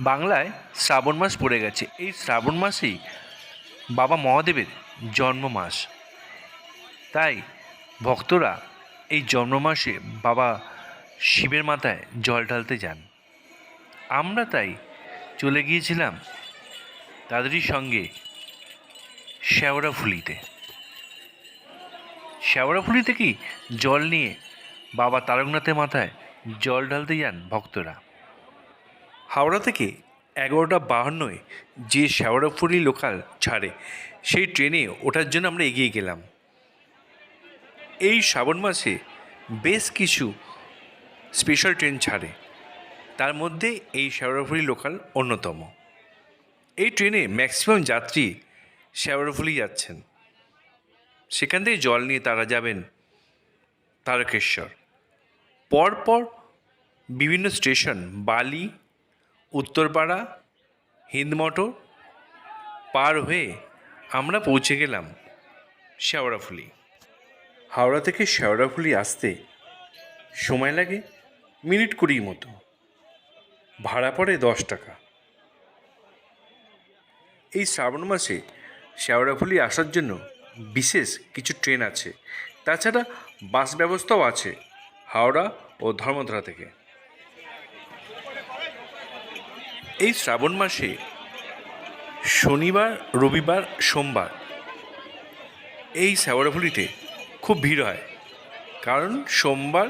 বাংলায় শ্রাবণ মাস পড়ে গেছে। এই শ্রাবণ মাসেই বাবা মহাদেবের জন্ম মাস। তাই ভক্তরা এই জন্ম মাসে বাবা শিবের মাথায় জল ঢালতে যান। আমরা তাই চলে গিয়েছিলাম তাদেরই সঙ্গে শেওড়াফুলিতে শেওড়াফুলি থেকেই জল নিয়ে বাবা তারকনাথের মাথায় জল ঢালতে যান ভক্তরা? হাওড়া থেকে এগারোটা বাহান্নয় যে শেওড়াফুলি লোকাল ছাড়ে, সেই ট্রেনে ওঠার জন্য আমরা এগিয়ে গেলাম। এই শ্রাবণ মাসে বেশ কিছু স্পেশাল ট্রেন ছাড়ে। তার মধ্যে এই শেওড়াফুলি লোকাল অন্যতম। এই ট্রেনে ম্যাক্সিমাম যাত্রী শেওড়াফুলি যাচ্ছেন। সেখান থেকে জল নিয়ে তারা যাবেন তারকেশ্বর। পরপর বিভিন্ন স্টেশন বালি উত্তরপাড়া হিন্দমটর পার হয়ে আমরা পৌঁছে গেলাম শেওড়াফুলি হাওড়া থেকে শেওড়াফুলি আসতে সময় লাগে মিনিট কুড়ির মতো। ভাড়া পড়ে দশ টাকা। এই শ্রাবণ মাসে শেওড়াফুলি আসার জন্য বিশেষ কিছু ট্রেন আছে। তাছাড়া বাস ব্যবস্থাও আছে হাওড়া ও ধর্মতলা থেকে। এই শ্রাবণ মাসে শনিবার, রবিবার, সোমবার এই শ্যাওড়াফুলিতে খুব ভিড় হয়। কারণ সোমবার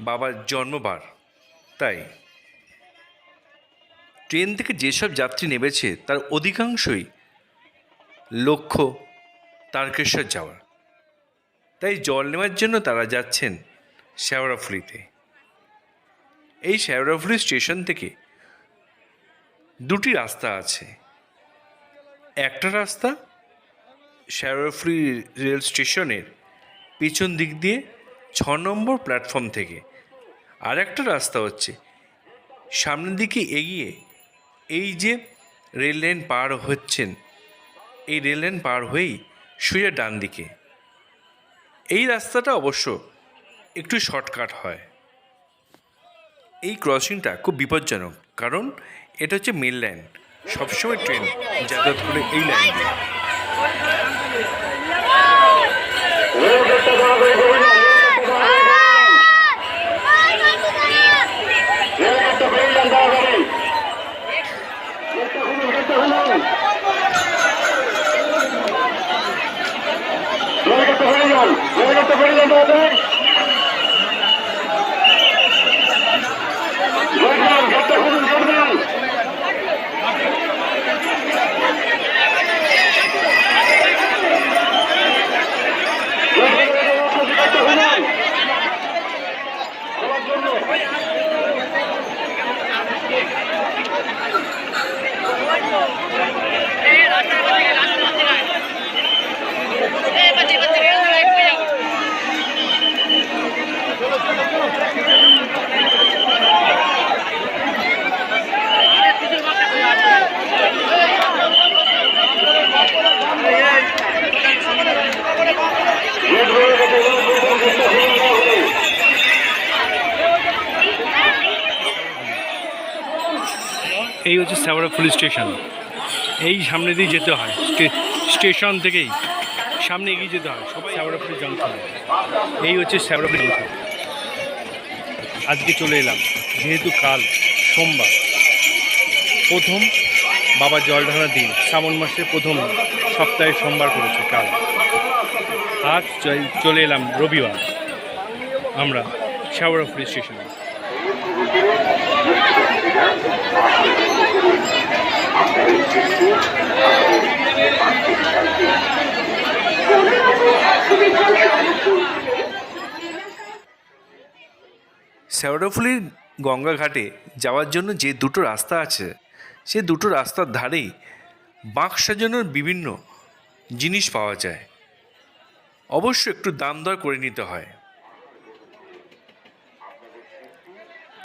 বাবার জন্মবার। তাই ট্রেন থেকে যেসব যাত্রী নেমেছে, তার অধিকাংশই লক্ষ্য তারকেশ্বর যাওয়ার। তাই জল নেওয়ার জন্য তারা যাচ্ছেন শ্যাওড়াফুলিতে এই শ্যাওড়াফুলি স্টেশন থেকে দুটি রাস্তা আছে। একটা রাস্তা শ্যাওড়াফুলি রেল স্টেশনের পিছন দিক দিয়ে ছ নম্বর প্ল্যাটফর্ম থেকে। আর একটা রাস্তা হচ্ছে সামনের দিকে এগিয়ে এই যে রেল লাইন পার হচ্ছেন, এই রেল লাইন পার হয়েই সোজা ডান দিকে। এই রাস্তাটা অবশ্য একটু শর্টকাট হয়। এই ক্রসিংটা খুব বিপজ্জনক, কারণ এটা হচ্ছে মেন লাইন সবসময় ট্রেন যাতায়াত করে এই লাইন দিয়ে এই হচ্ছে শ্যাওড়া পুলিশ স্টেশন। এই সামনে দিয়ে যেতে হয়। স্টে- স্টেশন থেকেই সামনে এগিয়ে যেতে হয়। সবাই পুলিশ জংশন এই হচ্ছে শ্যাওড়া পুলিশ আজকে চলে এলাম। যেহেতু কাল সোমবার, প্রথম বাবা জল ঢালার দিন। শ্রাবণ মাসের প্রথম সপ্তাহে সোমবার করেছে কাল। আজ চলে এলাম রবিবার। আমরা শ্যাওড়াফুলির গঙ্গা ঘাটে যাওয়ার জন্য যে দুটো রাস্তা আছে, সে দুটো রাস্তার ধারেই বাঁক সাজানোর বিভিন্ন জিনিস পাওয়া যায়। অবশ্য একটু দাম দর করে নিতে হয়।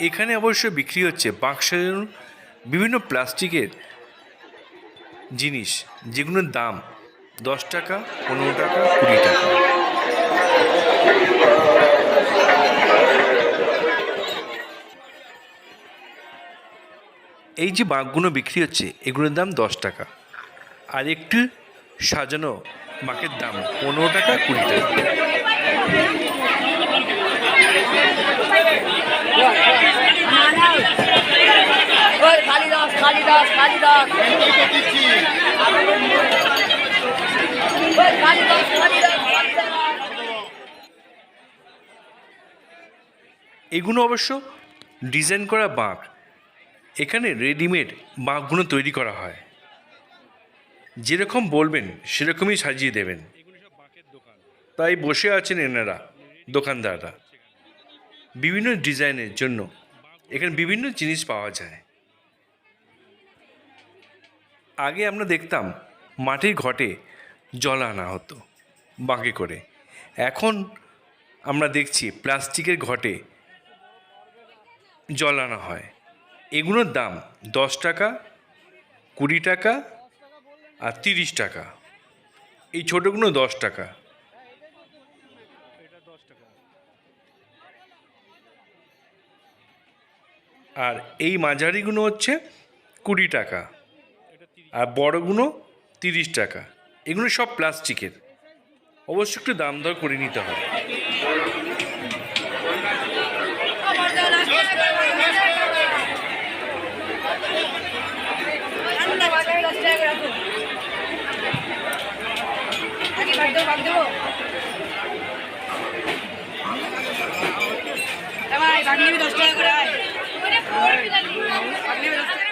এখানে অবশ্য বিক্রি হচ্ছে বাঁক সাজানোর বিভিন্ন প্লাস্টিকের জিনিস, যেগুলোর দাম দশ টাকা, পনেরো টাকা, কুড়ি টাকা। এই যে বাঁকগুলো বিক্রি হচ্ছে, এগুলোর দাম দশ টাকা। আর একটু সাজানো বাঁকের দাম পনেরো টাকা, কুড়ি টাকা। ওই কালিদাস কালিদাস। এগুলো অবশ্য ডিজাইন করা বাঁক। এখানে রেডিমেড বাঁকগুলো তৈরি করা হয়। যেরকম বলবেন, সেরকমই সাজিয়ে দেবেন। তাই বসে আছেন এনারা, দোকানদাররা। বিভিন্ন ডিজাইনের জন্য এখানে বিভিন্ন জিনিস পাওয়া যায়। আগে আমরা দেখতাম মাটির ঘটে, জল আনা হতো, বাঁকে করে। এখন আমরা দেখছি প্লাস্টিকের ঘটে জল আনা হয়। এগুলোর দাম দশ টাকা, কুড়ি টাকা আর তিরিশ টাকা। এই ছোটোগুলো দশ টাকা। আর এই মাঝারিগুলো হচ্ছে কুড়ি টাকা। আর বড়গুলো তিরিশ টাকা। এগুলো সব প্লাস্টিকের। অবশ্য একটু দাম দর করে নিতে হবে। দশ টাকা করে আয় বাগনি দশ টাকা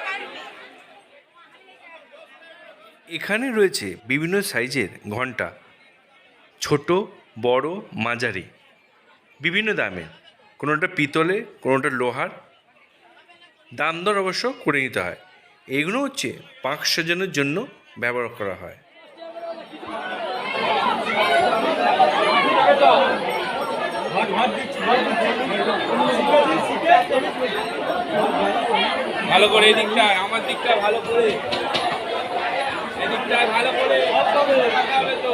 এখানে রয়েছে বিভিন্ন সাইজের ঘণ্টা, ছোট, বড়, মাঝারি, বিভিন্ন দামের কোনোটা পিতলে, কোনোটা লোহার। দাম দর অবশ্য করে নিতে হয়। এগুলো হচ্ছে পাঁক সাজানোর জন্য ব্যবহার করা হয়। ভালো করে এদিকটায় আমার দিকটা ভালো করে। এদিকটায় ভালো করে তো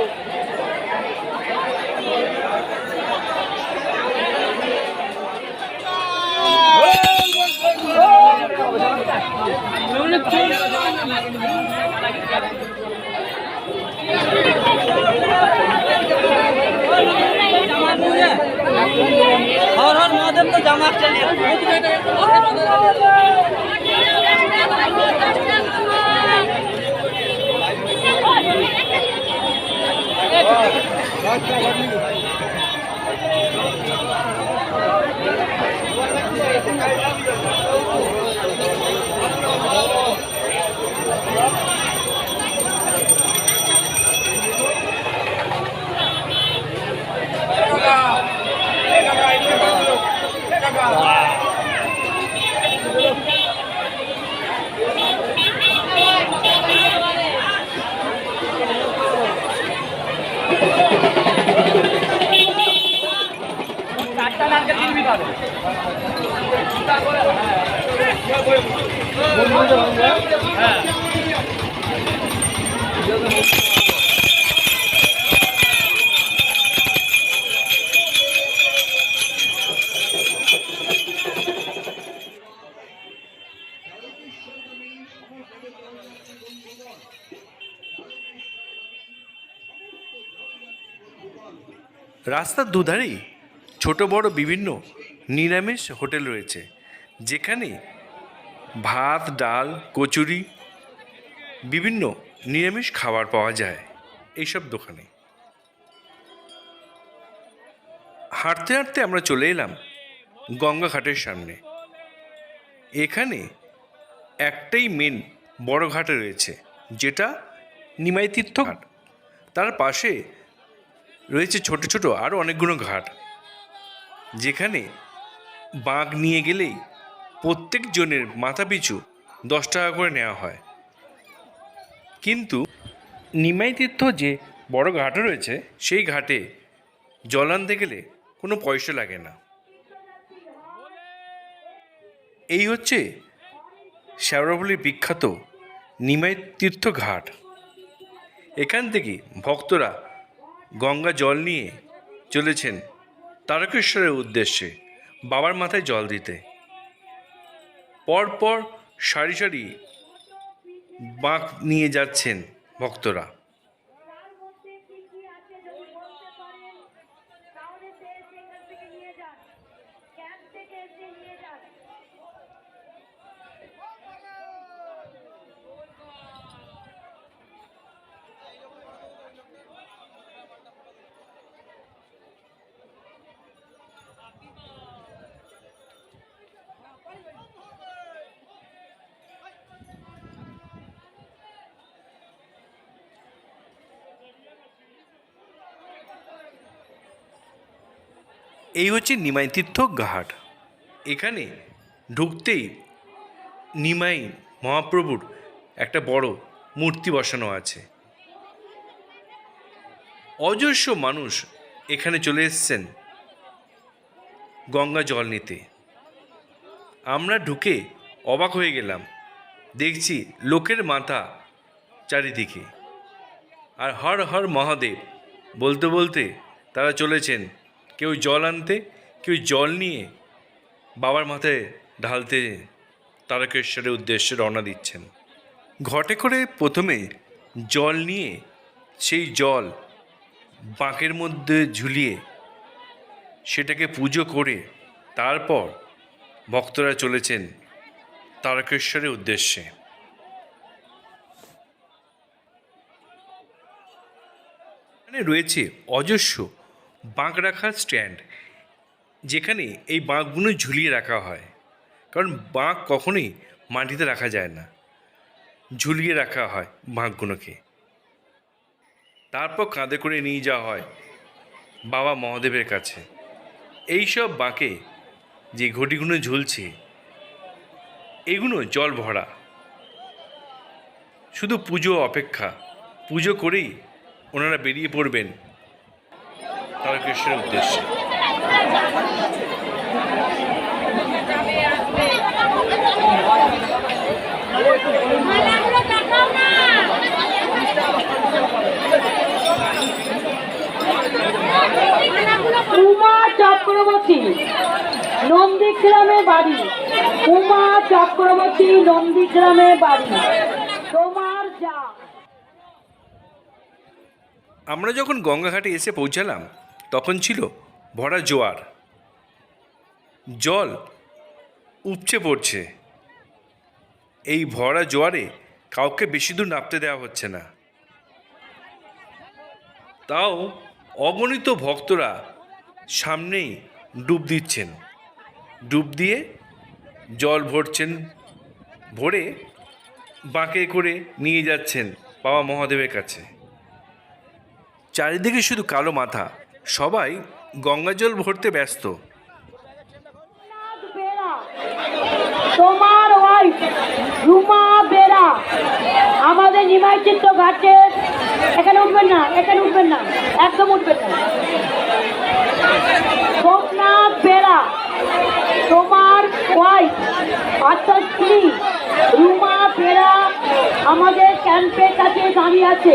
হর হর মহাদেব তো জামা চালিয়ে চারটা রাস্তার দুধারেই? ছোট, বড় বিভিন্ন নিরামিষ হোটেল রয়েছে। যেখানে ভাত, ডাল, কচুরি, বিভিন্ন নিরামিষ খাবার পাওয়া যায় এইসব দোকানে। হাঁটতে হাঁটতে আমরা চলে এলাম গঙ্গা ঘাটের সামনে। এখানে একটাই মেন বড় ঘাটে রয়েছে, যেটা নিমাই তীর্থ ঘাট। তার পাশে রয়েছে ছোট ছোট আরও অনেকগুলো ঘাট। যেখানে বাঘ নিয়ে গেলেই প্রত্যেক জনের মাথা পিছু দশ টাকা করে নেওয়া হয়। কিন্তু নিমাই তীর্থ যে বড় ঘাটে রয়েছে, সেই ঘাটে জল আনতে গেলে কোনো পয়সা লাগে না। এই হচ্ছে শ্যাওড়াফুলির বিখ্যাত নিমাই তীর্থ ঘাট। এখান থেকে ভক্তরা গঙ্গা জল নিয়ে চলেছেন তারকেশ্বরের উদ্দেশ্যে বাবার মাথায় জল দিতে। পরপর সারি সারি বাঁক নিয়ে যাচ্ছেন ভক্তরা তার মধ্যে কি কি আছে যদি বলতে পারেন তাহলে সে সেখান থেকে নিয়ে যান ক্যাম্প থেকে এসে নিয়ে যান এই হচ্ছে নিমাই তীর্থ ঘাট। এখানে ঢুকতেই নিমাই মহাপ্রভুর একটা বড় মূর্তি বসানো আছে। অজস্র মানুষ এখানে চলে এসছেন গঙ্গা জল নিতে। আমরা ঢুকে অবাক হয়ে গেলাম। দেখছি লোকের মাথা চারিদিকে। আর হর হর মহাদেব বলতে বলতে তারা চলেছেন কেউ জল আনতে, কেউ জল নিয়ে বাবার মাথায় ঢালতে তারকেশ্বরের উদ্দেশ্যে রওনা দিচ্ছেন। ঘটে করে প্রথমে জল নিয়ে সেই জল বাঁকের মধ্যে ঝুলিয়ে সেটাকে পুজো করে তারপর ভক্তরা চলেছেন তারকেশ্বরের উদ্দেশ্যে। রয়েছে অজস্র বাঁক রাখার স্ট্যান্ড, যেখানে এই বাঁকগুলো ঝুলিয়ে রাখা হয়। কারণ বাঁক কখনোই মাটিতে রাখা যায় না। ঝুলিয়ে রাখা হয় বাঁকগুলোকে। তারপর কাঁধে করে নিয়ে যাওয়া হয় বাবা মহাদেবের কাছে। এই সব বাঁকে যে ঘটিগুলো ঝুলছে, এগুলো জল ভরা। শুধু পুজো অপেক্ষা, পুজো করেই ওনারা বেরিয়ে পড়বেন। তারকেশ্বরের উদ্দেশ্যে। উমা চক্রবর্তী নন্দীগ্রামে বাড়ি। উমা চক্রবর্তী নন্দীগ্রামে বাড়ি। তোমার যা। আমরা যখন গঙ্গাঘাটে এসে পৌঁছালাম তখন ছিল ভরা জোয়ার। জল উপচে পড়ছে। এই ভরা জোয়ারে কাউকে বেশি দূর নামতে দেওয়া হচ্ছে না। তাও অগণিত ভক্তরা সামনেই ডুব দিচ্ছেন। ডুব দিয়ে জল ভরছেন, ভরে বাঁকে করে নিয়ে যাচ্ছেন বাবা মহাদেবের কাছে। চারিদিকে শুধু কালো মাথা। সবাই গঙ্গাজল ভরতে ব্যস্ত। তোমার ওয়াইফ রুমা বেরা। আমাদের নিমাই চিত্র ঘাটে, এখানে উঠবেন না, এখানে উঠবেন না, একদম উঠবেন না। সোমনাথ বেরা, তোমার ওয়াইফ অর্থাৎ স্ত্রী, রুমা বেরা আমাদের ক্যাম্পের কাছে দাঁড়িয়ে আছে।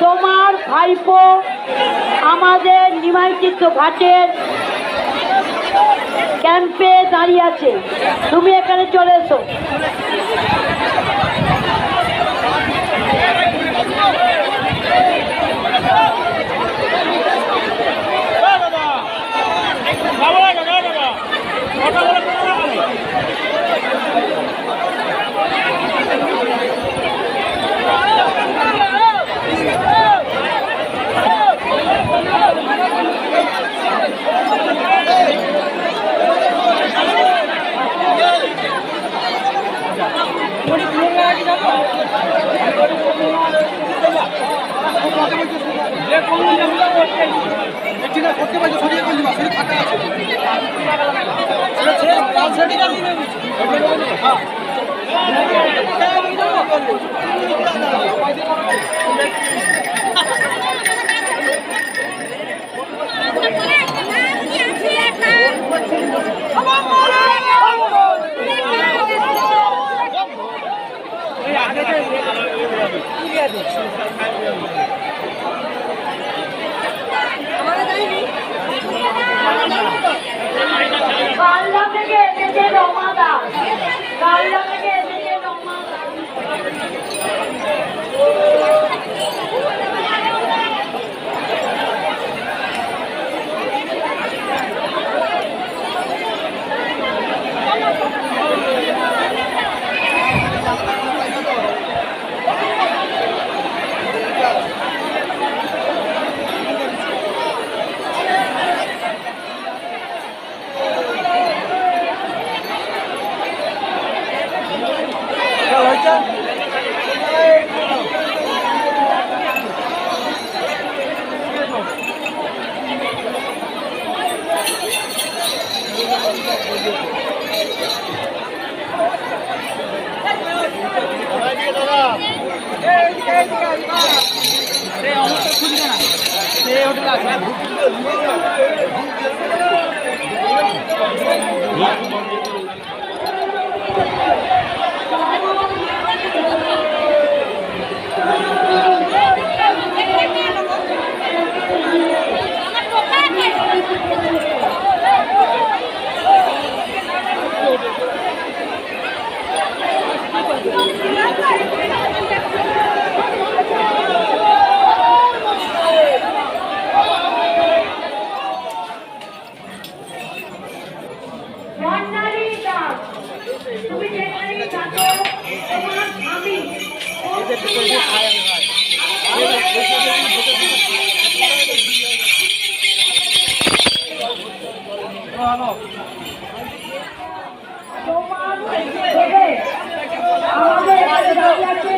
তোমার ভাইপো আমাদের নিমাইচিত্র ঘাটের ক্যাম্পে দাঁড়িয়ে আছে তুমি এখানে চলে এসো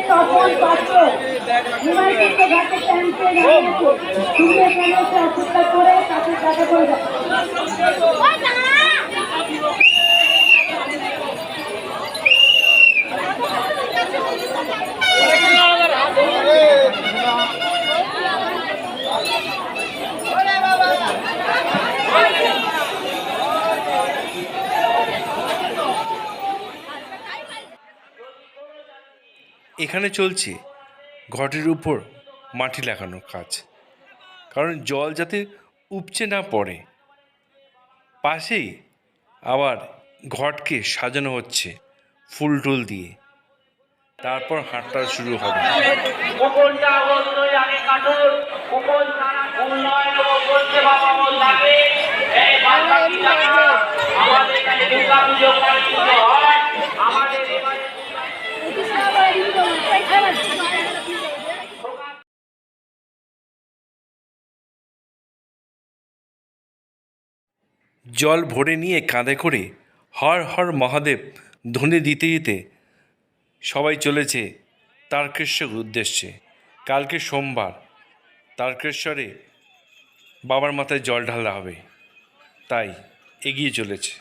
তপন পাত্র হিমালয় ঘাটে ক্যাম্পে অপেক্ষা করে তাকে টাকা করে দাও এখানে চলছে ঘটের উপর মাটি লাগানোর কাজ। কারণ জল যাতে উপচে না পড়ে। পাশেই আবার ঘটকে সাজানো হচ্ছে ফুল টুল দিয়ে। তারপর হাঁটটা শুরু হবে। অবশ্যই আগে কাটুন কুকুর ছাড়া উন্নয়ন ও পরিষেবা পাবন থাকে এই বাদবাকি টাকা আমাদের কাছে দুর্গা পুজো করে পুজো হয় আমাদের এবারে জল ভরে নিয়ে কাঁধে করে হর হর মহাদেব ধ্বনি দিতে দিতে সবাই চলেছে তারকেশ্বর উদ্দেশ্যে। কালকে সোমবার তারকেশ্বরে বাবার মাথায় জল ঢালা হবে। তাই এগিয়ে চলেছে।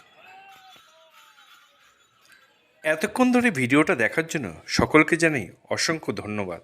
এতক্ষণ ধরে ভিডিওটা দেখার জন্য সকলকে জানাই অসংখ্য ধন্যবাদ।